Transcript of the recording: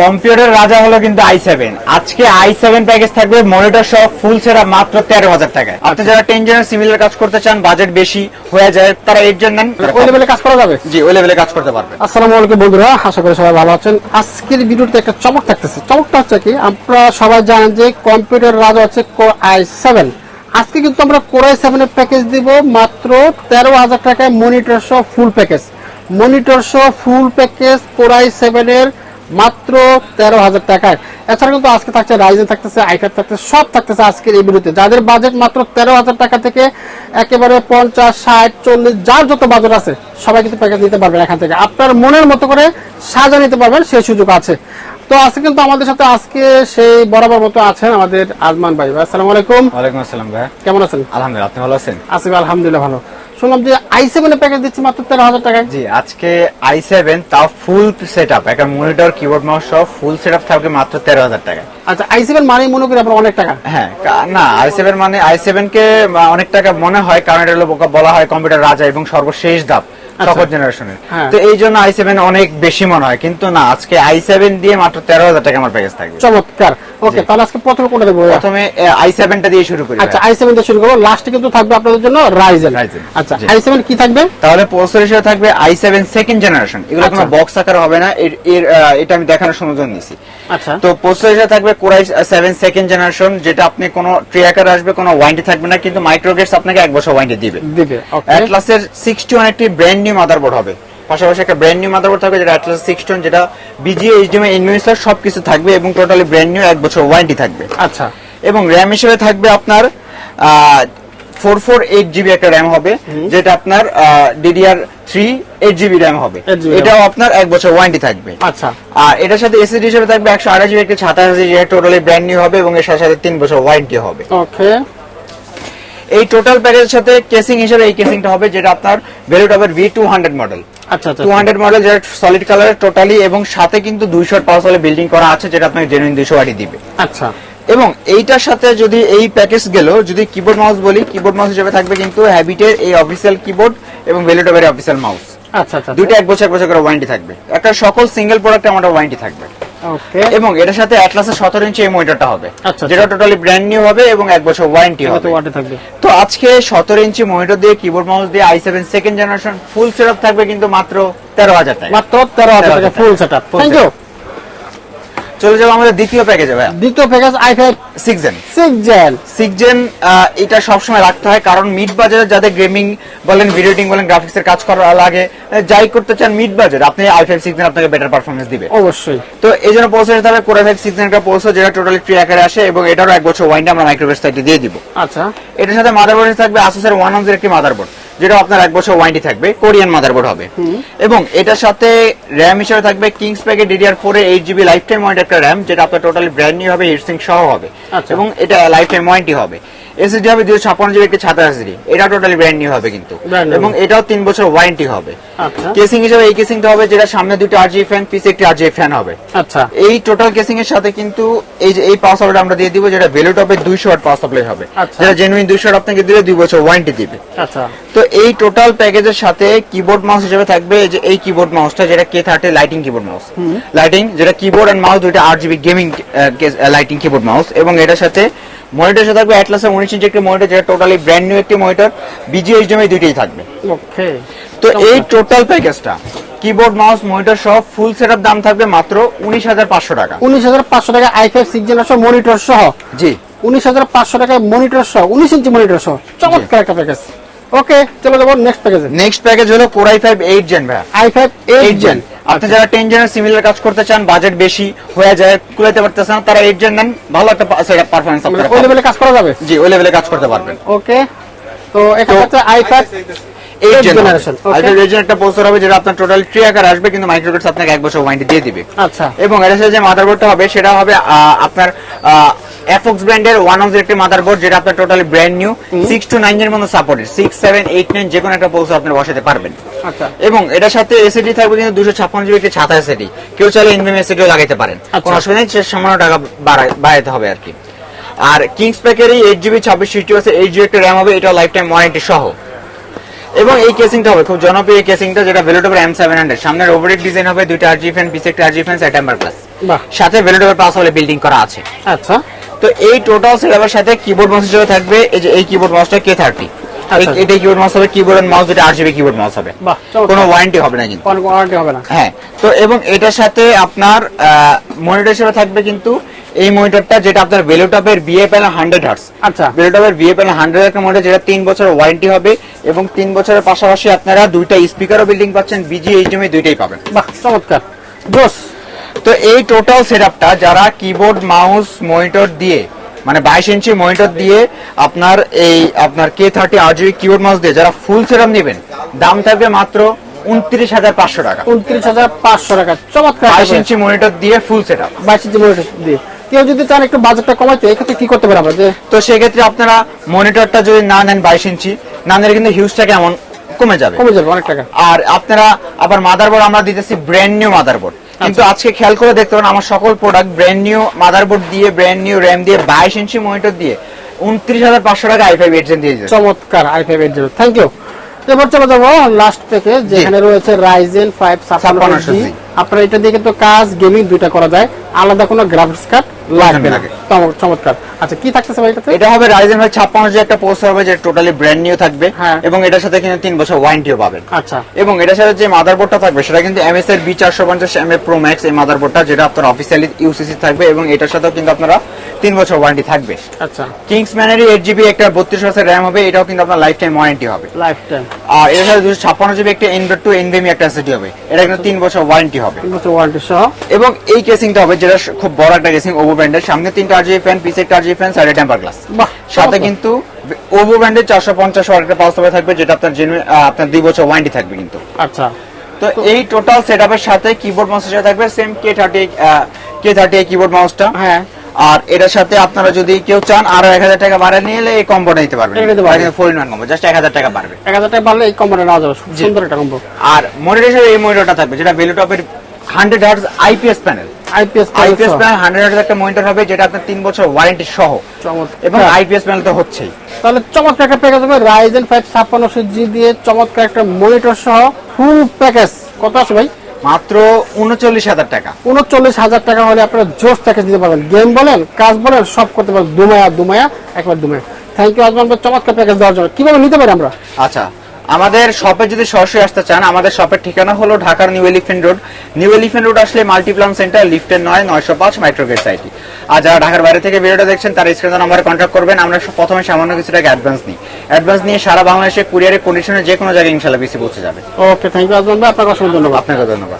Computer রাজা হলো কিন্তু আই সেভেন আজকে আই সেভেন প্যাকেজ থাকবে মনিটর সহ ফুল সেরা মাত্র তেরো হাজার টাকায়। আপনি যারা টেন জেনার সিমিলার কাজ করতে চান বাজেট বেশি হয়ে যায় তারা এইট জন নেন ওই লেভেলে কাজ করা যাবে? জি ওই লেভেলে কাজ করতে পারবে আসসালামু আলাইকুম বন্ধুরা আশা করি সবাই ভালো আছেন। আজকের ভিডিওতে একটা চমক থাকতেছে। চমকটা হচ্ছে কি আমরা সবাই জানেন যে কম্পিউটার রাজা হচ্ছে আই সেভেন আজকে কিন্তু আমরা কোর আই সেভেনের প্যাকেজ দিব মাত্র তেরো হাজার টাকায় মনিটর সহ ফুল প্যাকেজ মনিটর সহ ফুল প্যাকেজ কোর আই সেভেনের মাত্র তেরো হাজার টাকায়। এছাড়া কিন্তু আজকে থাকছে রাইজেন থাকতেছে আইফার থাকতেছে সব থাকতেছে আজকের এই ভিডিওতে। যাদের বাজেট মাত্র তেরো হাজার টাকা থেকে একেবারে পঞ্চাশ ষাট চল্লিশ যার যত বাজেট আছে সবাই কিন্তু প্যাকেজ নিতে পারবেন এখান থেকে। আপনার মনের মতো করে সাজা নিতে পারবেন সেই সুযোগ আছে। তো আজকে কিন্তু আমাদের সাথে আজকে সেই বরাবর মতো আছেন আমাদের আজমান ভাই। ভাই আসসালামু আলাইকুম। ওয়ালাইকুম আসসালাম ভাই। কেমন আছেন? আলহামদুলিল্লাহ আপনি ভালো আছেন? আসিফ আলহামদুলিল্লাহ ভালো। শুনলাম যে আই সেভেনের প্যাকেজ দিচ্ছি মাত্র তেরো হাজার টাকায়। জি আজকে আই সেভেন তাও ফুল সেট আপ একটা মনিটর কিবোর্ড মাউস সহ ফুল সেট আপ থাকবে মাত্র তেরো হাজার টাকা আচ্ছা আই সেভেন মানেই মনে করি আপনার অনেক টাকা। হ্যাঁ না আই সেভেন মানে আই সেভেন কে অনেক টাকা মনে হয় কারণ এটা বলা হয় কম্পিউটার রাজা এবং সর্বশেষ ধাপ। সকল জেনারেশনের হ্যাঁ। তো এই জন্য আই সেভেন অনেক বেশি মনে হয় কিন্তু না আজকে আই সেভেন দিয়ে মাত্র তেরো হাজার টাকা আমার প্যাকেজ থাকবে। চমৎকার। ওকে তাহলে আজকে প্রথমে কোনটা দেবো প্রথমে আই সেভেনটা দিয়ে শুরু করি আচ্ছা আই সেভেন দিয়ে শুরু করব। লাস্টে কিন্তু থাকবে আপনাদের জন্য রাইজেন আচ্ছা আই সেভেন কি থাকবে? তাহলে প্রসেসর হিসেবে থাকবে আই সেভেন সেকেন্ড জেনারেশন এগুলো কোনো আচ্ছা। বক্স আকার হবে না। এর এটা আমি দেখানোর সুযোগ নিছি আচ্ছা। তো প্রসেসর হিসেবে থাকবে কোরাই সেভেন সেকেন্ড জেনারেশন যেটা আপনি কোনো ট্রি আকার আসবে কোনো ওয়ারেন্টি থাকবে না কিন্তু মাইক্রোগেটস আপনাকে এক বছর ওয়ারেন্টি দিবে। দিবে অ্যাটলাসের সিক্সটি ওয়ান একটি ব্র্যান্ড নিউ মাদারবোর্ড হবে। পাশাপাশি একটা ব্র্যান্ড নিউ মাদারবোর্ড থাকবে যেটা অ্যাটলাস সিক্সটি ওয়ান যেটা বিজিএ এইচডিএমআই এনমিউসলার সবকিছু থাকবে এবং টোটালি ব্র্যান্ড নিউ এক বছর ওয়ারেন্টি থাকবে। আচ্ছা। এবং র্যাম হিসেবে থাকবে আপনার ফোর ফোর এইট জিবি একটা র্যাম হবে যেটা আপনার DDR three eight GB RAM হবে। এটাও আপনার এক বছর ওয়ারেন্টি থাকবে। আচ্ছা। আর এটার সাথে এসএসডি হিসেবে থাকবে একশো আঠাশ জিবি একটা সাতাশ জিবি টোটালি ব্র্যান্ড নিউ হবে এবং এর সাথে সাথে তিন বছর ওয়ারেন্টি হবে। ওকে এই টোটাল প্যাকেজের সাথে কেসিং হিসেবে এই কেসিংটা হবে যেটা আপনার ভ্যালুটাবের ভি টু হান্ড্রেড মডেল আচ্ছা টু হান্ড্রেড মডেল যেটা সলিড কালারের টোটালি এবং সাথে কিন্তু দুইশো পাওয়ার সালে বিল্ডিং করা আছে যেটা আপনাকে জেনুইন দুইশো ওয়াটি দিবে। আচ্ছা। এবং এইটার সাথে যদি এই প্যাকেজ গেল যদি কিবোর্ড মাউস বলি কিবোর্ড মাউস হিসেবে থাকবে কিন্তু হ্যাবিটের এই অফিসিয়াল কিবোর্ড এবং ভ্যালুটাবের অফিসিয়াল মাউস আচ্ছা আচ্ছা দুইটা এক বছর এক বছর করে ওয়ারেন্টি থাকবে। একটা সকল সিঙ্গেল প্রোডাক্টে আমাদের ওয়ারেন্টি থাকবে। এবং এটার সাথে অ্যাটলাসের সতেরো ইঞ্চি এই মনিটরটা হবে। আচ্ছা, যেটা টোটালি ব্র্যান্ড নিউ হবে এবং এক বছর ওয়ারেন্টি হবে। থাকবে। তো আজকে সতেরো ইঞ্চি মনিটর দিয়ে কিবোর্ড মাউস দিয়ে i seven second generation full set থাকবে কিন্তু মাত্র তেরো হাজার টাকা। মাত্র তেরো হাজার টাকা full set up thank you চলে যাব আমাদের দ্বিতীয় প্যাকেজে ভাই দ্বিতীয় package i five six gen six gen six gen এটা সবসময় রাখতে হয় কারণ মিড বাজারে যাদের গেমিং বলেন ভিডিও এডিটিং বলেন গ্রাফিক্সের কাজ করা লাগে যাই করতে চান মিড বাজার আপনি আই ফাইভ সিক্স আপনাকে বেটার পারফরমেন্স দিবে। অবশ্যই। তো এই জন্য পৌঁছে যেতে হবে কোরা ফাইভ সিক্স একটা পৌঁছে যেটা টোটালি ট্রি আকারে আসে এবং এটারও এক বছর ওয়াইন্ডে আমরা মাইক্রোভেস সাইটে দিয়ে দিব। আচ্ছা। এটার সাথে মাদারবোর্ড থাকবে আসুসের ওয়ান হান্ড্রেড একটি মাদারবোর্ড যেটা আপনার এক বছর ওয়ারেন্টি থাকবে কোরিয়ান মাদারবোর্ড হবে। এবং এটার সাথে র্যাম হিসেবে থাকবে Kings প্যাকে DDR four eight GB lifetime warranty একটা র্যাম যেটা আপনার টোটালি ব্র্যান্ড নিউ হবে হিটসিং সহ হবে। আচ্ছা। এবং এটা লাইফ টাইম ওয়ারেন্টি হবে। এসএসডি হবে দুশো ছাপ্পান্ন জিবি একটি ছাতা এসএসডি এটা টোটালি ব্র্যান্ড নিউ হবে কিন্তু। এবং এটাও তিন বছর ওয়ারেন্টি হবে। আচ্ছা। কেসিং হিসেবে এই কেসিংটা হবে যেটা সামনে দুটো আরজি ফ্যান পিছে একটি আরজি ফ্যান হবে। আচ্ছা। এই টোটাল কেসিং এর সাথে কিন্তু এই যে এই পাওয়ার সাপ্লাই আমরা দিয়ে দিব যেটা ভ্যালু টপে দুইশো ওয়াট পাওয়ার সাপ্লাই হবে। আচ্ছা। যেটা জেনুইন দুইশো ওয়াট আপনাকে দিলে দুই বছর ওয়ারেন্টি দিবে। আচ্ছা। তো এই টোটাল প্যাকেজের সাথে কিবোর্ড মাউস হিসেবে থাকবে যে এই কিবোর্ড মাউসটা যেটা K thirty lighting keyboard mouse lighting যেটা কিবোর্ড এন্ড মাউস দুইটা আট GB gaming lighting keyboard mouse এবং এটার সাথে মনিটর থাকবে অ্যাটলাসের উনিশ ইঞ্চি একটি মনিটর যেটা টোটালি ব্র্যান্ড নিউ একটি মনিটর বিজিএইচডিএমআই দুইটাই থাকবে। ওকে তো এই টোটাল প্যাকেজটা কিবোর্ড মাউস মনিটর সহ ফুল সেটআপ দাম থাকবে মাত্র উনিশ হাজার পাঁচশো টাকা। উনিশ হাজার পাঁচশো টাকা i five six generation monitor সহ? জি। উনিশ হাজার পাঁচশো টাকায় মনিটর সহ উনিশ ইঞ্চি মনিটর সহ? চমৎকার একটা প্যাকেজ ওকে চলে যাব নেক্সট প্যাকেজে নেক্সট প্যাকেজ হলো core i five eight gen ভাই i five eight eight gen gen আপনি যারা টেন জেনের সিমিলার কাজ করতে চান বাজেট বেশি হয়ে যায় কুলাইতে পারতেছেন না, তারা এইট জেন নেন ভালো একটা পারফরমেন্স মানে ওই লেভেলে কাজ করা যাবে? জি ওই লেভেলে কাজ করতে পারবেন। ওকে তো এখানে হচ্ছে i five eight Eight gen generation, okay. Eight gen একটা পোস্টার হবে যেটা আপনার টোটাল ট্রি আকার আসবে কিন্তু মাইক্রোগেটস আপনাকে এক বছর ওয়ারেন্টি দিয়ে দিবে। আচ্ছা। এবং এর সাথে যে মাদারবোর্ডটা হবে সেটা হবে আপনার এফক্স ব্র্যান্ডের ওয়ান অফ একটি মাদারবোর্ড যেটা আপনার totally brand new six two nine এর মধ্যে supported six seven eight nine যে কোনো একটা পৌঁছে আপনি বসাতে পারবেন। আচ্ছা। এবং এটার সাথে থাকবে কিন্তু দুশো ছাপ্পান্ন জিবি একটি ছাতা কেউ চাইলে লাগাইতে পারেন। আচ্ছা। কোনো অসুবিধা নেই সামান্য টাকা বাড়াইতে হবে আর কি। আর কিংস প্যাকের এই এইট জিবি ছাব্বিশ আছে এইট জিবি একটা র্যাম হবে এটা লাইফ টাইম ওয়ারেন্টি সহ। এবং এই কেসিংটা হবে। খুব জনপ্রিয় কেসিংটা যেটা ভেলোটোপের এম সেভেন হান্ড্রেড সামনের ওভারেড ডিজাইন হবে দুইটা আরজি ফ্যান পিছে একটা আরজি ফ্যান সেট বার প্লাস সাথে ভেলোটপের পাঁচ হলে বিল্ডিং করা আছে। আচ্ছা। তো এই টোটাল সেটআপের সাথে কিবোর্ড মাউস হিসেবে থাকবে। এই যে এই কিবোর্ড মাউসটা কে থার্টি। এটা কিবোর্ড মাউস হবে কিবোর্ড মাউস যেটা আট জিবি কিবোর্ড মাউস হবে। কোনো ওয়ারেন্টি হবে না কিন্তু। কোনো ওয়ারেন্টি হবে না। হ্যাঁ। তো এবং এটার সাথে আপনার মনিটর হিসেবে থাকবে কিন্তু এই মনিটরটা যেটা আপনার ভেলোটপের বিএ প্যানেল হান্ড্রেড হার্স আচ্ছা। ভেলোটপের বিএ প্যানেল হান্ড্রেড একটা মনিটর যেটা তিন বছরের ওয়ারেন্টি হবে এবং তিন বছরের পাশাপাশি আপনারা দুইটা স্পিকারও বিল্ডিং পাচ্ছেন বিজি এইচডিএমআই দুইটাই পাবেন। বাহ চমৎকার। জোস তো এই টোটাল সেটআপটা যারা কিবোর্ড মাউস মনিটর দিয়ে মানে বাইশ ইঞ্চি মনিটর দিয়ে আপনার এই আপনার K thirty RGB keyboard mouse দিয়ে যারা ফুল সেটআপ নেবেন দাম থাকবে মাত্র উনত্রিশ হাজার পাঁচশো টাকা। উনত্রিশ হাজার পাঁচশো টাকা। চমৎকার। বাইশ ইঞ্চি মনিটর দিয়ে ফুল সেটআপ বাইশ ইঞ্চি মনিটর দিয়ে। কেউ যদি চান একটু বাজেটটা কমাইতে এক্ষেত্রে কি করতে পারে আমরা? তো সেক্ষেত্রে আপনারা মনিটরটা যদি না নেন বাইশ ইঞ্চি না নিলে কিন্তু হিউজটা কেমন? কমে যাবে। কমে যাবে অনেক টাকা। আর আপনারা আবার মাদারবোর্ড আমরা দিতেছি ব্র্যান্ড নিউ মাদারবোর্ড কিন্তু আজকে খেয়াল করে দেখতে পারেন আমার সকল প্রোডাক্ট ব্র্যান্ড নিউ মাদারবোর্ড দিয়ে ব্র্যান্ড নিউ র্যাম দিয়ে বাইশ ইঞ্চি মনিটর দিয়ে উনত্রিশ হাজার পাঁচশো টাকা আই ফাইভ এইট দিয়ে দিচ্ছে চমৎকার i five eight zero thank you এবার চলে যাব লাস্ট থেকে যেখানে রয়েছে রাইজেন ফাইভ ছাপ্পান্ন 5600 জি আপনার এটা দিয়ে কিন্তু কাজ গেমিং দুইটা করা যায়। আলাদা কোনো গ্রাফিক্স কার্ড লাগবে না। চমৎকার। আচ্ছা কি থাকতেছে ভাই এটাতে? এটা হবে রাইজেন ভাই ছাপ্পান্ন যে একটা পোস্ট হবে যে টোটালি ব্র্যান্ড নিউ থাকবে। হ্যাঁ। এবং এটার সাথে কিন্তু তিন বছর ওয়ারেন্টিও পাবেন। আচ্ছা। এবং এটার সাথে যে মাদারবোর্ডটা থাকবে সেটা কিন্তু এমএস এর বি চারশো পঞ্চাশ এম এ প্রো ম্যাক্স এই মাদারবোর্ডটা যেটা আপনার অফিসিয়ালি ইউসিসি থাকবে এবং এটার সাথেও কিন্তু আপনারা তিন বছর ওয়ারেন্টি থাকবে। আচ্ছা। কিংসম্যানেরই এইট জিবি একটা বত্রিশ বছর র্যাম হবে এটাও কিন্তু আপনার লাইফ টাইম ওয়ারেন্টি হবে। লাইফ টাইম আর এর সাথে দুশো ছাপ্পান্ন জিবি একটা এনডট টু এনভিএমি একটা এসএসডি হবে। এটা কিন্তু তিন বছর ওয়ারেন্টি হবে। তিন বছর ওয়ারেন্টি সহ। এবং এই কেসিংটা হবে যেটা খুব বড় একটা কেসিং ওভো ব্র্যান্ডের সামনে তিনটা আরজিবি ফ্যান পিছে একটা আরজিবি ফ্যান সাইডে টেম্পার গ্লাস সাথে কিন্তু ওভো ব্র্যান্ডের চারশো পঞ্চাশ ওয়াট একটা পাওয়ার সাপ্লাই থাকবে যেটা আপনার জেনুইন আপনার দুই বছর ওয়ারেন্টি থাকবে কিন্তু। আচ্ছা। তো এই টোটাল সেটআপের সাথে কিবোর্ড মাউসের সাথে থাকবে same K thirty K thirty keyboard মাউসটা হ্যাঁ। আর এটার সাথে আপনারা যদি কেউ চান আরও এক হাজার টাকা বাড়া নিয়ে এলে এই কম্বোটা নিতে পারবেন। Four in one combo just এক হাজার টাকা বাড়বে। এক হাজার টাকা পারলে এই কম্বোটা নেওয়া যাবে। খুব সুন্দর একটা কম্বো আর মনিটর হিসেবে এই মনিটরটা থাকবে যেটা ভেলুটপের hundred hertz IPS panel IPS IPS panel hundred hertz একটা মনিটর হবে যেটা আপনার তিন বছর ওয়ারেন্টি সহ। চমৎকার। এবং আইপিএস প্যানেল তো হচ্ছেই। তাহলে চমৎকার একটা প্যাকেজ হবে রাইজেন ফাইভ ছাপ্পান্নশো জি দিয়ে চমৎকার একটা মনিটর সহ ফুল প্যাকেজ কত আছে ভাই? মাত্র উনচল্লিশ হাজার টাকা। উনচল্লিশ হাজার টাকা হলে আপনারা জোস প্যাকেজ দিতে পারবেন। গেম বলেন কাজ বলেন সব করতে পারবেন। দুমায়া দুমায়া একবার দুমায়া। থ্যাংক ইউ ভাই, চমৎকার প্যাকেজ দেওয়ার জন্য। কীভাবে নিতে পারি আমরা? আচ্ছা আমাদের শপে যদি সরাসরি আসতে চান আমাদের শপের ঠিকানা হলো ঢাকার New Elephant Road New Elephant Road আসলে মাল্টিপ্লান সেন্টার লিফটের নয় নয়শো পাঁচ মাইক্রোগেট সাইটি আর যারা ঢাকার বাইরে থেকে ভিডিওটা দেখছেন তারা স্ক্রিনে নাম্বারে কন্ট্যাক্ট করবেন। আমরা প্রথমে সামান্য কিছু টাকা অ্যাডভান্স নিই। অ্যাডভান্স নিয়ে সারা বাংলাদেশে কুরিয়ারের কন্ডিশনে যে কোনো জায়গায় ইনশাল্লাহ বেশি পৌঁছে যাবে। ওকে থ্যাংক ইউ আপনাকে অসংখ্য ধন্যবাদ। আপনাকে ধন্যবাদ।